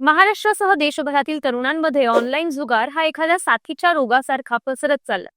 महाराष्ट्रासह देशभरातील तरुणांमध्ये ऑनलाईन जुगार हा एखाद्या साथीच्या रोगासारखा पसरत चालला.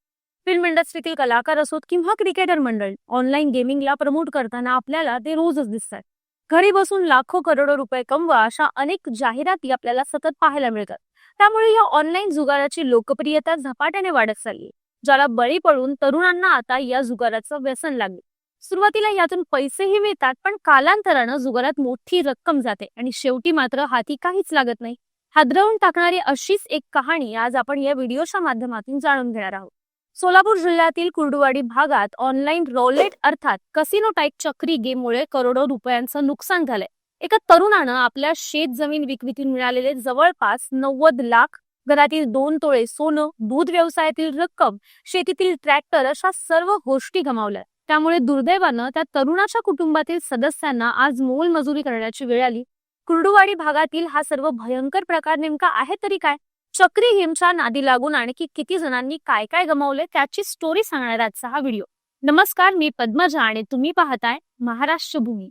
फिल्म इंडस्ट्रीतील कलाकार असोत किंवा क्रिकेटर मंडळ ऑनलाईन गेमिंगला प्रमोट करताना आपल्याला ते रोजच दिसतात. घरी बसून लाखो करोडो रुपये कमवा अशा अनेक जाहिराती आपल्याला सतत पाहायला मिळतात. त्यामुळे या ऑनलाईन जुगाराची लोकप्रियता झपाट्याने वाढत चालली ज्याला बळी पडून तरुणांना आता या जुगाराचं व्यसन लागले. सुरुवातीला यातून पैसेही मिळतात पण कालांतरानं जुगारात मोठी रक्कम जाते आणि शेवटी मात्र हाती काहीच लागत नाही. हादरवून टाकणारी अशीच एक कहाणी आज आपण या व्हिडिओच्या माध्यमातून जाणून घेणार आहोत. सोलापूर जिल्ह्यातील कुर्डुवाडी भागात ऑनलाईन रोलेट अर्थात कसिनो टाईप चक्री गेममुळे करोडो रुपयांचं नुकसान झालंय. एका तरुणानं आपल्या शेत जमीन विक्रीतून मिळालेले जवळपास नव्वद लाख घरातील दोन तोळे सोनं दूध व्यवसायातील रक्कम शेतीतील ट्रॅक्टर अशा सर्व गोष्टी गमावल्या. त्यामुळे दुर्दैवानं त्या तरुणाच्या कुटुंबातील सदस्यांना आज मोलमजुरी करण्याची वेळ आली. कुर्डुवाडी भागातील हा सर्व भयंकर प्रकार नेमका आहे तरी काय? चक्री हिमच्या नादी लागून आणखी किती जणांनी काय काय गमावले त्याची स्टोरी सांगणार आजचा हा व्हिडिओ नमस्कार मी पद्मजा आणि तुम्ही पाहताय महाराष्ट्र भूमी.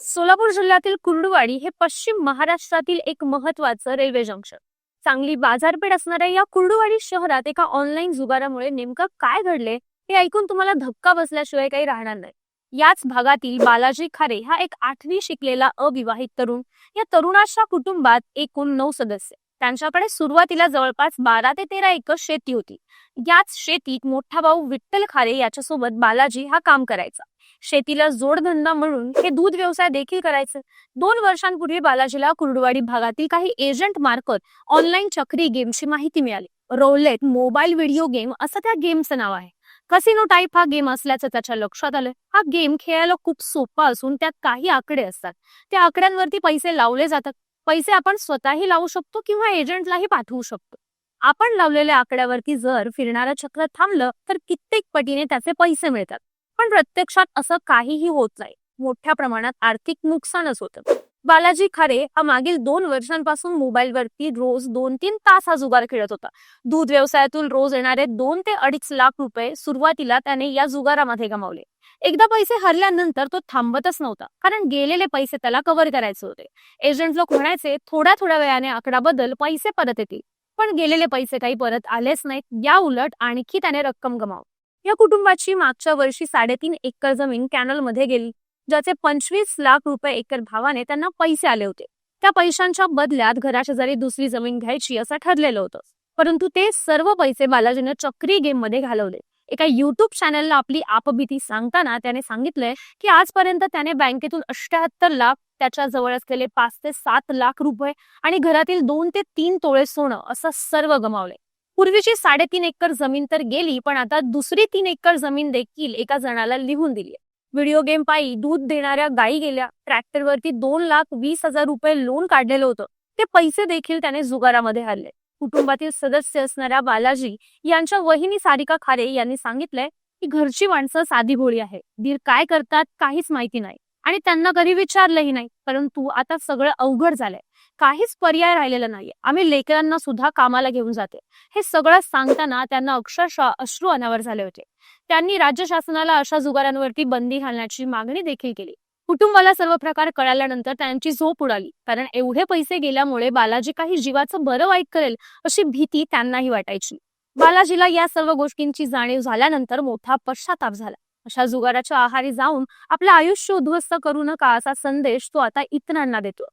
सोलापूर जिल्ह्यातील कुर्डुवाडी हे पश्चिम महाराष्ट्रातील एक महत्वाचं रेल्वे जंक्शन चांगली बाजारपेठ असणाऱ्या या कुर्डुवाडी शहरात एका ऑनलाईन जुगारामुळे नेमकं काय घडले हे ऐकून तुम्हाला धक्का बसल्याशिवाय काही राहणार नाही. याच भागातील बालाजी खारे हा एक आठवी शिकलेला अविवाहित तरुण. या तरुणाच्या कुटुंबात एकूण नऊ सदस्य. त्यांच्याकडे सुरुवातीला जवळपास बारा ते तेरा एकर शेती होती. याच शेतीत मोठा भाऊ विठ्ठल खारे याच्यासोबत बालाजी हा काम करायचा. शेतीला जोडधंदा म्हणून हे दूध व्यवसाय देखील करायचे. दोन वर्षांपूर्वी बालाजीला कुर्डवाडी भागातील काही एजंट मार्फत ऑनलाईन चक्री गेमची माहिती मिळाली. रोलेट मोबाईल व्हिडिओ गेम असं त्या गेमचं नाव आहे. कसिनो टाईप हा गेम असल्याचं त्याच्या लक्षात आलं. हा गेम खेळायला खूप सोपा असून त्यात काही आकडे असतात. त्या आकड्यांवरती पैसे लावले जातात. पैसे आपण स्वतःही लावू शकतो किंवा एजंटलाही पाठवू शकतो. आपण लावलेल्या आकड्यावरती जर फिरणारं चक्र थांबलं तर कित्येक पटीने त्याचे पैसे मिळतात. पण प्रत्यक्षात असं काहीही होत नाही. मोठ्या प्रमाणात आर्थिक नुकसानच होतं. बालाजी खारे हा मागील दोन वर्षांपासून मोबाईलवरती रोज दोन तीन तास हा जुगार खेळत होता. दूध व्यवसायातून रोज येणारे दोन ते अडीच लाख रुपये सुरुवातीला त्याने या जुगारामध्ये गमावले. एकदा पैसे हरल्यानंतर तो थांबतच नव्हता. कारण गेलेले पैसे त्याला कव्हर करायचे होते. एजंट लोक म्हणायचे थोड्या थोड्या वेळाने आकडा बदल पैसे परत येतील. पण गेलेले पैसे काही परत आलेच नाहीत. या उलट आणखी त्याने रक्कम गमाव या कुटुंबाची मागच्या वर्षी साडेतीन एकर जमीन कॅनलमध्ये गेली ज्याचे पंचवीस लाख रुपये एकर भावाने त्यांना पैसे आले होते. त्या पैशांच्या बदल्यात घराशेजारी दुसरी जमीन घ्यायची असं ठरलेलं होतं. परंतु ते सर्व पैसे बालाजीनं चक्री गेममध्ये घालवले. एका युट्यूब चॅनलला आपली आपबीती सांगताना त्याने सांगितलंय की आजपर्यंत त्याने बँकेतून अष्ट्याहत्तर लाख त्याच्याजवळ असलेले पाच ते सात लाख रुपये आणि घरातील दोन ते तीन तोळे सोनं असं सर्व गमावले पूर्वीची साडेतीन एकर जमीन तर गेली पण आता दुसरी तीन एकर जमीन देखील एका जणाला लिहून दिली व्हिडिओ गेम पायी दूध देणाऱ्या गायी गेल्या. ट्रॅक्टरवरती दोन लाख वीस हजार रुपये लोन काढलेलं होतं. ते पैसे देखील त्याने जुगारामध्ये हरले कुटुंबातील सदस्य असणाऱ्या बालाजी यांच्या वहिनी सारिका खारे यांनी सांगितलंय की घरची माणसं साधी भोळी आहे. दीर काय करतात काहीच माहिती नाही. आणि त्यांना कधी विचारलंही नाही. परंतु आता सगळं अवघड झालंय. काहीच पर्याय राहिलेला नाहीये. आम्ही लेकरांना सुद्धा कामाला घेऊन जाते. हे सगळं सांगताना त्यांना अक्षरशः अश्रू अनावर झाले होते. त्यांनी राज्य शासनाला अशा जुगारांवरती बंदी घालण्याची मागणी देखील केली. कुटुंबाला सर्व प्रकार कळाल्यानंतर त्यांची झोप उडाली. कारण एवढे पैसे गेल्यामुळे बालाजी काही जीवाचं बरं वाईट करेल अशी भीती त्यांनाही वाटायची. बालाजीला या सर्व गोष्टींची जाणीव झाल्यानंतर मोठा पश्चाताप झाला. अशा जुगाराच्या आहारी जाऊन आपलं आयुष्य उद्ध्वस्त करू नका असा संदेश तो आता इतरांना देतो.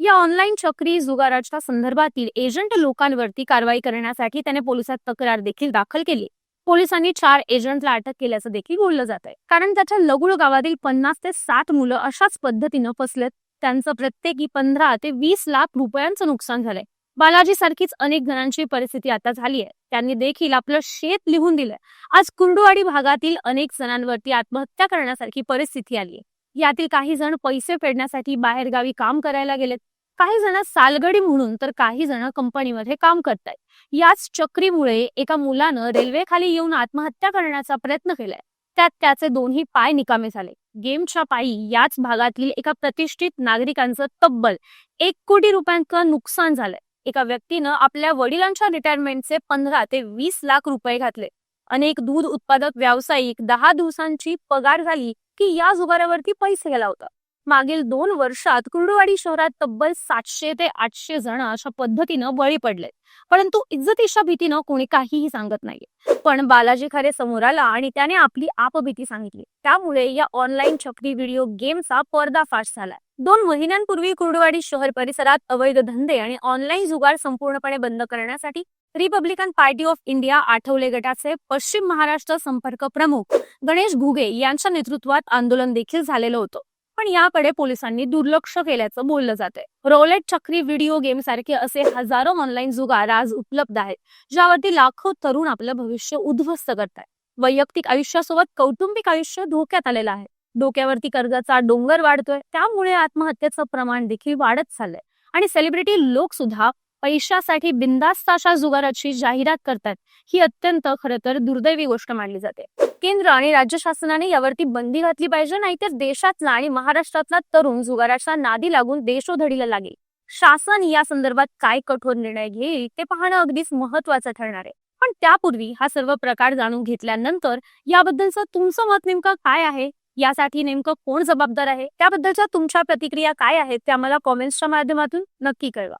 या ऑनलाईन चक्री जुगाराच्या संदर्भातील एजंट लोकांवरती कारवाई करण्यासाठी त्याने पोलिसात तक्रार देखील दाखल केली. पोलिसांनी चार एजंटला अटक केल्याचं देखील बोललं जात आहे कारण त्याच्या लगुळ गावातील पन्नास ते साठ मुलं अशाच पद्धतीनं फसलेत. त्यांचं प्रत्येकी पंधरा ते वीस लाख रुपयांचं नुकसान झालंय. बालाजी सारखीच अनेक जणांची परिस्थिती आता झाली आहे त्यांनी देखील आपलं शेत लिहून दिलंय. आज कुर्डुवाडी भागातील अनेक जणांवरती आत्महत्या करण्यासारखी परिस्थिती आली यातील काही जण पैसे फेडण्यासाठी बाहेरगावी काम करायला गेलेत. काही जण सालगडी म्हणून तर काही जण कंपनीमध्ये काम करतायत. याच चक्रीमुळे एका मुलानं रेल्वेखाली येऊन आत्महत्या करण्याचा प्रयत्न केलाय. त्यात त्याचे दोन्ही पाय निकामे झाले. गेमच्या पायी याच भागातील एका प्रतिष्ठित नागरिकांचं तब्बल एक कोटी रुपयांचं नुकसान झालंय. एका व्यक्तीनं आपल्या वडिलांच्या रिटायरमेंटचे पंधरा ते वीस लाख रुपये घातले. अनेक दूध उत्पादक व्यावसायिक दहा दिवसांची पगार झाली की या जुगारावरती पैसे गेला होता. मागील दोन वर्षात कुर्डुवाडी शहरात तब्बल सातशे ते आठशे जण अशा पद्धतीनं बळी पडले परंतु इज्जतीच्या भीतीनं कोणी काहीही सांगत नाहीये. पण बालाजी खरे समोर आला आणि त्याने आपली आपभीती सांगितली. त्यामुळे या ऑनलाईन चक्री व्हिडिओ गेमचा पर्दाफाश झालाय. दोन महिन्यांपूर्वी कुर्डुवाडी शहर परिसरात अवैध धंदे आणि ऑनलाईन जुगार संपूर्णपणे बंद करण्यासाठी Republican Party of India Athawale गटाचे पश्चिम महाराष्ट्र संपर्क प्रमुख गणेश घुगे यांच्या नेतृत्वात आंदोलन देखील झालेलं होतं. पण याकडे पोलिसांनी दुर्लक्ष केल्याचं बोललं जातंय. रोलेट चक्री व्हिडिओ गेम सारखे असे हजारो ऑनलाईन जुगार आज उपलब्ध आहेत ज्यावरती लाखो तरुण आपलं भविष्य उद्ध्वस्त करतायत. वैयक्तिक आयुष्यासोबत कौटुंबिक आयुष्य धोक्यात आलेलं आहे. डोक्यावरती कर्जाचा डोंगर वाढतोय त्यामुळे आत्महत्येचं प्रमाण देखील वाढत चाललंय. आणि सेलिब्रिटी लोक सुद्धा पैशासाठी बिंदास्त अशा जुगाराची जाहिरात करतात. ही अत्यंत खरं तर दुर्दैवी गोष्ट मानली जाते. केंद्र आणि राज्य शासनाने यावरती बंदी घातली पाहिजे नाहीतर देशातला आणि महाराष्ट्रातला तरुण जुगाराच्या नादी लागून देशोधडीला लागेल. शासन या संदर्भात काय कठोर निर्णय घेईल ते पाहणं अगदीच महत्वाचं ठरणार आहे. पण त्यापूर्वी हा सर्व प्रकार जाणून घेतल्यानंतर याबद्दलचं तुमचं मत नेमकं काय आहे? यासाठी नेमकं कोण जबाबदार आहे? त्याबद्दलच्या तुमच्या प्रतिक्रिया काय आहेत त्या मला कॉमेंट्सच्या माध्यमातून नक्की कळवा.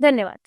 धन्यवाद.